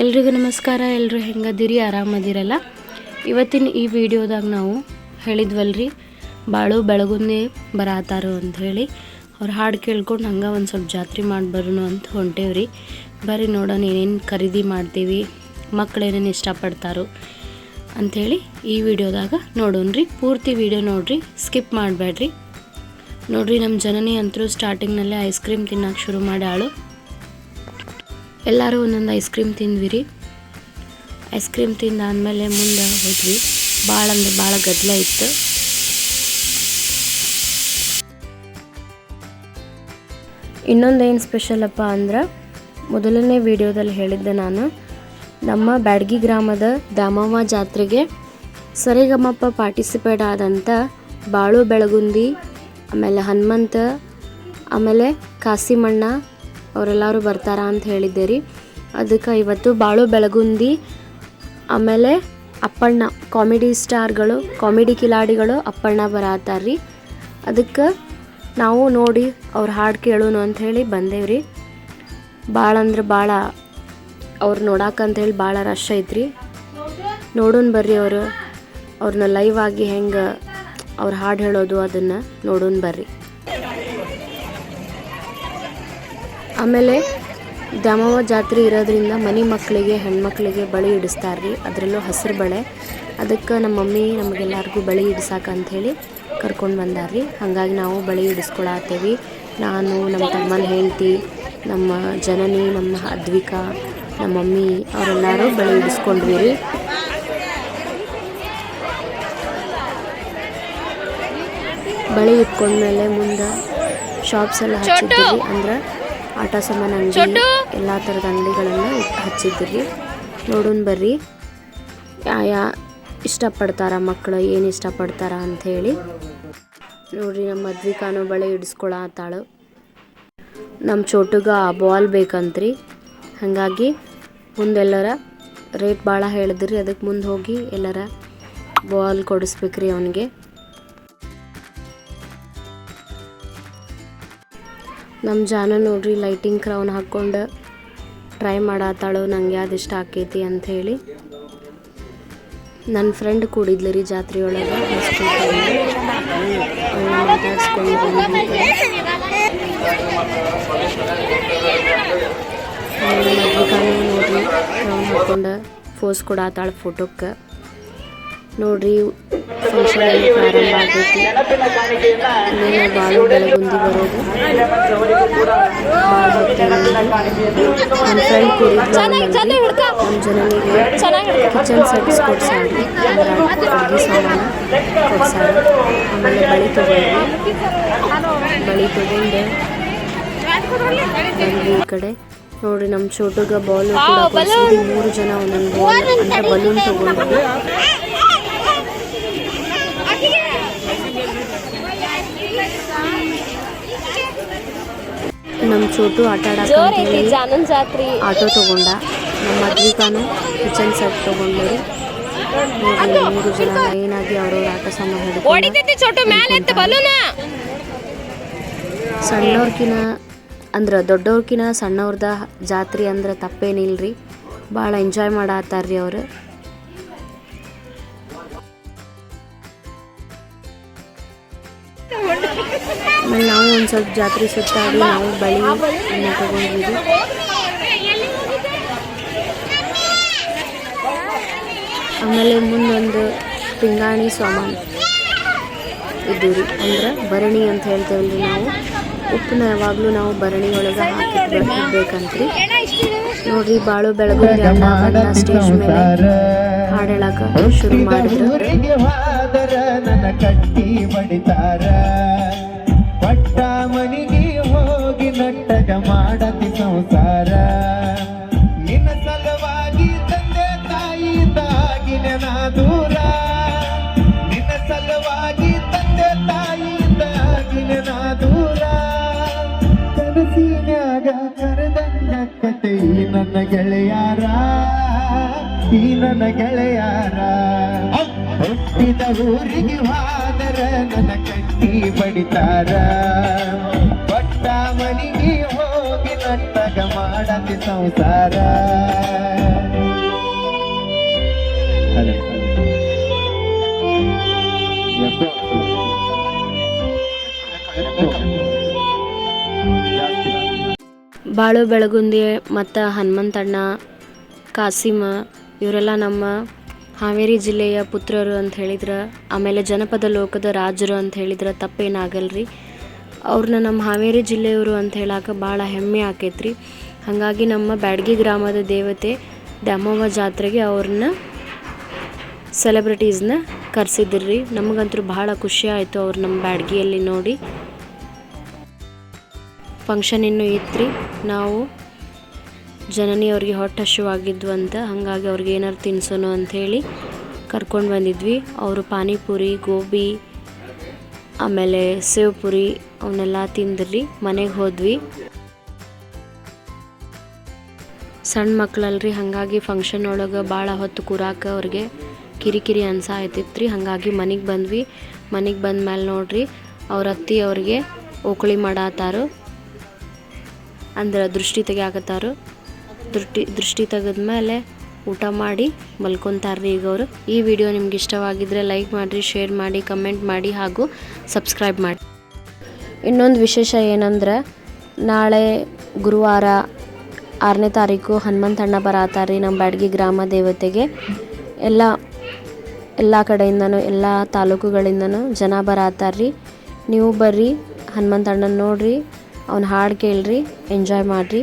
ಎಲ್ರಿಗೂ ನಮಸ್ಕಾರ ಎಲ್ಲರೂ ಹೆಂಗದಿರಿ? ಆರಾಮದಿರಲ್ಲ? ಇವತ್ತಿನ ಈ ವಿಡಿಯೋದಾಗ ನಾವು ಹೇಳಿದ್ವಲ್ರಿ, ಬಾಳು ಬರಾತಾರು ಅಂತ ಹೇಳಿ ಅವ್ರ ಹಾಡು ಕೇಳ್ಕೊಂಡು ಹಂಗೆ ಒಂದು ಸ್ವಲ್ಪ ಜಾತ್ರೆ ಮಾಡಿ ಬರೋಣ ಅಂತ ಹೊಂಟೇವ್ರಿ. ಬರ್ರಿ ನೋಡೋಣ ಏನೇನು ಖರೀದಿ ಮಾಡ್ತೀವಿ ಮಕ್ಕಳು ಏನೇನು ಇಷ್ಟಪಡ್ತಾರೋ ಅಂಥೇಳಿ ಈ ವಿಡಿಯೋದಾಗ ನೋಡೋಣ್ರಿ. ಪೂರ್ತಿ ವಿಡಿಯೋ ನೋಡ್ರಿ, ಸ್ಕಿಪ್ ಮಾಡಬೇಡ್ರಿ ನೋಡ್ರಿ ನಮ್ಮ ಜನನಿ ಅಂತರೂ ಸ್ಟಾರ್ಟಿಂಗ್ನಲ್ಲೇ ಐಸ್ ಕ್ರೀಮ್ ತಿನ್ನೋಕೆ ಶುರು ಮಾಡ್ಯಾಳು. ಎಲ್ಲರೂ ಒಂದೊಂದು ಐಸ್ ಕ್ರೀಮ್ ತಿಂದ್ವಿ ರೀ ಐಸ್ ಕ್ರೀಮ್ ತಿಂದಾದಮೇಲೆ ಮುಂದೆ ಹೋದ್ವಿ. ಭಾಳ ಅಂದರೆ ಭಾಳ ಗದ್ದಲ ಇತ್ತು. ಇನ್ನೊಂದು ಏನು ಸ್ಪೆಷಲಪ್ಪ ಅಂದ್ರೆ, ಮೊದಲನೇ ವಿಡಿಯೋದಲ್ಲಿ ಹೇಳಿದ್ದೆ ನಾನು, ನಮ್ಮ ಬ್ಯಾಡಗಿ ಗ್ರಾಮದ ದಾಮವ್ವ ಜಾತ್ರೆಗೆ ಸರಿಗಮಪ್ಪ ಪಾರ್ಟಿಸಿಪೇಟ್ ಆದಂಥ ಬಾಳು ಬೆಳಗುಂದಿ, ಆಮೇಲೆ ಹನುಮಂತ, ಆಮೇಲೆ ಕಾಸಿಮಣ್ಣ ಅವರೆಲ್ಲರೂ ಬರ್ತಾರ ಅಂತ ಹೇಳಿದ್ದೆ ರೀ. ಅದಕ್ಕೆ ಇವತ್ತು ಬಾಳು ಬೆಳಗುಂದಿ, ಆಮೇಲೆ ಅಪ್ಪಣ್ಣ, ಕಾಮಿಡಿ ಸ್ಟಾರ್ಗಳು, ಕಾಮಿಡಿ ಕಿಲಾಡಿಗಳು ಅಪ್ಪಣ್ಣ ಬರತ್ತಾರ್ರಿ ಅದಕ್ಕೆ ನಾವು ನೋಡಿ ಅವ್ರ ಹಾಡು ಕೇಳೋಣ ಅಂತ ಹೇಳಿ ಬಂದೇವ್ರಿ ಭಾಳ ಅಂದ್ರೆ ಭಾಳ ಅವ್ರು ನೋಡಾಕಂತೇಳಿ ಭಾಳ ರಶ್ ಐತ್ರಿ. ನೋಡೋಣ ಬರ್ರಿ ಅವರು. ಅವ್ರನ್ನ ಲೈವ್ ಆಗಿ ಹೆಂಗೆ ಅವ್ರು ಹಾಡು ಹೇಳೋದು ಅದನ್ನು ನೋಡೋಣ ಬರ್ರಿ. ಆಮೇಲೆ ದ್ಯಾಮವ್ವ ಜಾತ್ರೆ ಇರೋದ್ರಿಂದ ಮನೆ ಮಕ್ಕಳಿಗೆ, ಹೆಣ್ಮಕ್ಳಿಗೆ ಬಳಿ ಇಡಿಸ್ತಾರ್ರಿ. ಅದರಲ್ಲೂ ಹಸಿರು ಬಳೆ. ಅದಕ್ಕೆ ನಮ್ಮ ಮಮ್ಮಿ ನಮಗೆಲ್ಲರಿಗೂ ಬಳೆ ಇಡ್ಸಾಕ ಅಂಥೇಳಿ ಕರ್ಕೊಂಡು ಬಂದಾರ್ರಿ. ಹಾಗಾಗಿ ನಾವು ಬಳೆ ಇಡಿಸ್ಕೊಳತ್ತೇವಿ ನಾನು ನಮ್ಮ ತಮ್ಮನ ಹೆಂಡತಿ, ನಮ್ಮ ಜನನಿ, ನಮ್ಮ ಅದ್ವಿಕಾ, ನಮ್ಮ ಮಮ್ಮಿ ಅವರೆಲ್ಲರೂ ಬಳೆ ಇಡಿಸ್ಕೊಂಡ್ವಿ ರೀ ಬಳೆ ಇಟ್ಕೊಂಡ್ಮೇಲೆ ಮುಂದೆ ಶಾಪ್ಸ್ ಎಲ್ಲ ಹಚ್ಚಿದ್ದೀವಿ ಅಂದ್ರೆ ಆಟ ಸಾಮಾನು ಅಂಗಡಿ ಎಲ್ಲ ಥರದ ಅಂಗಡಿಗಳನ್ನು ಹಚ್ಚಿದ್ರಿ ನೋಡೋಣ ಬರ್ರಿ. ಯಾ ಇಷ್ಟಪಡ್ತಾರ ಮಕ್ಕಳು ಏನು ಇಷ್ಟಪಡ್ತಾರ ಹೇಳಿ. ನೋಡ್ರಿ ನಮ್ಮ ಮದ್ವಿಕಾನು ಬಳೆ ಇಡಿಸ್ಕೊಳತ್ತಾಳು ನಮ್ಮ ಚೋಟುಗ ಬಾಲ್ ಬೇಕಂತ್ರಿ. ಹಾಗಾಗಿ ಮುಂದೆಲ್ಲರ ರೇಟ್ ಭಾಳ ಹೇಳಿದ್ರಿ. ಅದಕ್ಕೆ ಮುಂದೆ ಹೋಗಿ ಎಲ್ಲರ ಬಾಲ್ ಕೊಡಿಸ್ಬೇಕ್ರಿ ಅವನಿಗೆ. ನಮ್ಮ ಜಾನ ನೋಡ್ರಿ ಲೈಟಿಂಗ್ ಕ್ರೌನ್ ಹಾಕ್ಕೊಂಡು ಟ್ರೈ ಮಾಡತ್ತಾಳು ನಂಗೆ ಯಾವ್ದು ಇಷ್ಟ ಆಕೈತಿ ಹೇಳಿ. ನನ್ನ ಫ್ರೆಂಡ್ ಕೂಡಿದ್ಲು ರೀ ಜಾತ್ರೆ ಒಳಗೆ ಮಾತಾಡ್ಸ್ಕೊಂಡು ನೋಡ್ರಿ ಕ್ರೌನ್ ಹಾಕ್ಕೊಂಡು ಫೋಸ್ ಕೊಡತ್ತಾಳು ಫೋಟೋಕ್ಕೆ ನೋಡ್ರಿ ಫಂಕ್ಷನ್ ಅಲ್ಲಿ ಪ್ರಾರಂಭ ಆಗೈತಿ ಇನ್ನೇನು ಬಾಳು ಬೆಳಗುಂದಿ ಬರೋದು. ನನ್ನ ಫ್ರೆಂಡ್ ನಮ್ಮ ಜನನಿಗೆ ಕಿಚನ್ ಸೆಟ್ಸ್ ಕೊಡ್ಸಾಡ್ರಿ ಅಂದ್ರೆ ಅಡುಗೆ ಸಾಮಾನು ಕೊಡ್ಸಾರ ಆಮೇಲೆ ಬಳಿ ತಗೊಂಡ್ವಿ ಬಳಿ ತೊಗೊಂಡೆ. ಈ ಕಡೆ. ನೋಡ್ರಿ ನಮ್ಮ ಚೋಟಗ ಬಾಲ್ ಕೂಡ ಮೂರು ಜನ ಒಂದೊಂದು ಬಾಲ್ ಅಂತ ಬಲೂನ್ ತಗೊಂಡ್ವಿ ನಮ್ಮ ಚೋಟು ಆಟ ಜಾನನ್ ಜಾತ್ರಿ. ಆಟೋ ತಗೊಂಡ. ನಮ್ಮ ಮದ್ವಿಕಾನು ಕಿಚನ್ ಸೆಟ್ ತಗೊಂಡ್ರಿ. ಮೂರು ಜನ ಏನಾಗಿ ಅವ್ರವ್ರ ಆಟ ಸಾಮಾನು ಸಣ್ಣವ್ರಕಿನ ಅಂದ್ರೆ ದೊಡ್ಡವ್ರಕಿನ ಸಣ್ಣವ್ರದ ಜಾತ್ರೆ ಅಂದ್ರೆ ತಪ್ಪೇನಿಲ್ರಿ. ಭಾಳ ಎಂಜಾಯ್ ಮಾಡತ್ತಾರ್ರಿ ಅವರು. ಆಮೇಲೆ ನಾವು ಒಂದು ಸ್ವಲ್ಪ ಜಾತ್ರೆ ಸುತ್ತಾಡಿ ನಾವು ಬಳಿ ಅನ್ನ ತಗೊಂಡಿದ್ವಿ ಆಮೇಲೆ ಮುಂದೊಂದು ಪಿಂಗಾಣಿ ಸಾಮಾನು ಇದು ರೀ, ಅಂದ್ರೆ ಭರಣಿ ಅಂತ ಹೇಳ್ತೇವಲ್ರಿ ನಾವು. ಉಪ್ಪನ್ನ ಯಾವಾಗಲೂ ನಾವು ಭರಣಿ ಒಳಗೆ ಹಾಕಿಟ್ಬೇಕಂತ್ರಿ ನೋಡ್ರಿ ಬಾಳು ಬೆಳಗ್ಗೆ ಸ್ಟೇಜ್ ಮೇಲೆ ಹಾಡು ಶುರು ಮಾಡಿದ್ರು. ಹೋದರ ನನ್ನ ಕಟ್ಟಿ ಬಡಿತಾರ. ಪಟ್ಟ ಮನಿಗೆ ಹೋಗಿ ನಟ್ಟಗ ಮಾಡತಿ ಸಂಸಾರ. ನಿನ್ನ ಸಲುವಾಗಿ ತಂದೆ ತಾಯಿ ತಾಗಿನ ನಾ ದೂರ ನಿನ್ನ ಸಲುವಾಗಿ ತಂದೆ ತಾಯಿ ತಾಗಿನ ನಾ ದೂರ ಕನಸಿನಾಗ ಕರೆದಂಗ ಕತೆ ನನ್ನ ಗೆಳೆಯಾರ. ಈ ನನ್ನ ಗೆಳೆಯಾರ. ಹುಟ್ಟಿದ ಊರಿಗೆ ವಾದರ ನನ್ನ ಕಟ್ಟಿ ಬಡಿತಾರ. ಪಟ್ಟ ಮನೆಗೆ ಹೋಗಿ ನಟ್ಟಗ ಮಾಡದೆ ಸಂಸಾರ. ಬಾಳು ಬೆಳಗುಂದಿ ಮತ್ತು ಹನುಮಂತಣ್ಣ ಕಾಸಿಮ ಇವರೆಲ್ಲ ನಮ್ಮ ಹಾವೇರಿ ಜಿಲ್ಲೆಯ ಪುತ್ರರು ಅಂತ ಹೇಳಿದ್ರೆ, ಆಮೇಲೆ ಜನಪದ ಲೋಕದ ರಾಜರು ಅಂತ ಹೇಳಿದ್ರೆ ತಪ್ಪೇನಾಗಲ್ರಿ. ಅವ್ರನ್ನ ನಮ್ಮ ಹಾವೇರಿ ಜಿಲ್ಲೆಯವರು ಅಂತ ಹೇಳಕ್ಕೆ ಭಾಳ ಹೆಮ್ಮೆ ಆಕೈತ್ರಿ. ಹಾಗಾಗಿ ನಮ್ಮ ಬ್ಯಾಡ್ಗಿ ಗ್ರಾಮದ ದೇವತೆ ದ್ಯಾಮವ್ವ ಜಾತ್ರೆಗೆ ಅವ್ರನ್ನ ಸೆಲೆಬ್ರಿಟೀಸ್ನ ಕರೆಸಿದ್ರಿ. ನಮಗಂತೂ ಭಾಳ ಖುಷಿ ಆಯಿತು ಅವ್ರು ನಮ್ಮ ಬ್ಯಾಡ್ಗಿಯಲ್ಲಿ ನೋಡಿ. ಫಂಕ್ಷನ್ ಇನ್ನೂ ರೀ ನಾವು ಜನನಿ ಅವ್ರಿಗೆ ಹೊಟ್ಟೆ ಹಶುವಾಗಿದ್ವು ಅಂತ, ಹಾಗಾಗಿ ಅವ್ರಿಗೆ ಏನಾರು ತಿನ್ಸೋನು ಅಂಥೇಳಿ ಕರ್ಕೊಂಡು ಬಂದಿದ್ವಿ. ಅವರು ಪಾನಿಪುರಿ, ಗೋಬಿ, ಆಮೇಲೆ ಸೇವ್ ಪುರಿ ಅವನ್ನೆಲ್ಲ ತಿಂದ್ರಿ, ಮನೆಗೆ ಹೋದ್ವಿ. ಸಣ್ಣ ಮಕ್ಕಳಲ್ರಿ ಹಾಗಾಗಿ ಫಂಕ್ಷನ್ ಒಳಗೆ ಭಾಳ ಹೊತ್ತು ಕೂರಾಕ ಅವ್ರಿಗೆ ಕಿರಿಕಿರಿ ಅನ್ಸ ಆಯ್ತಿತ್ರಿ, ಹಾಗಾಗಿ ಮನೆಗೆ ಬಂದ್ವಿ. ಮನೆಗೆ ಬಂದ ಮೇಲೆ ನೋಡ್ರಿ, ಅವ್ರ ಅತ್ತಿ ಅವ್ರಿಗೆ ಓಕಳಿ ಮಾಡಾತಾರು, ಅಂದ್ರೆ ದೃಷ್ಟಿ ತೆಗಿಯಾಕತ್ತಾರು. ದೃಷ್ಟಿ ದೃಷ್ಟಿ ತೆಗೆದ್ಮೇಲೆ ಊಟ ಮಾಡಿ ಮಲ್ಕೊತಾರ್ರಿ ಈಗ ಅವರು. ಈ ವಿಡಿಯೋ ನಿಮ್ಗೆ ಇಷ್ಟವಾಗಿದ್ದರೆ ಲೈಕ್ ಮಾಡಿರಿ, ಶೇರ್ ಮಾಡಿ, ಕಮೆಂಟ್ ಮಾಡಿ ಹಾಗೂ ಸಬ್ಸ್ಕ್ರೈಬ್ ಮಾಡಿ. ಇನ್ನೊಂದು ವಿಶೇಷ ಏನಂದ್ರೆ ನಾಳೆ ಗುರುವಾರ ಆರನೇ ತಾರೀಕು ಹನುಮಂತಣ್ಣ ಬರಾತಾರ್ರಿ ನಮ್ಮ ಬ್ಯಾಡಗಿ ಗ್ರಾಮ ದೇವತೆಗೆ. ಎಲ್ಲ ಎಲ್ಲ ಕಡೆಯಿಂದನೂ, ಎಲ್ಲ ತಾಲೂಕುಗಳಿಂದನೂ ಜನ ಬರಾತಾರ್ರಿ ನೀವು ಬರ್ರಿ ಹನುಮಂತಣ್ಣನ ನೋಡ್ರಿ, ಅವ್ನ ಹಾಡು ಕೇಳ್ರಿ, ಎಂಜಾಯ್ ಮಾಡಿರಿ.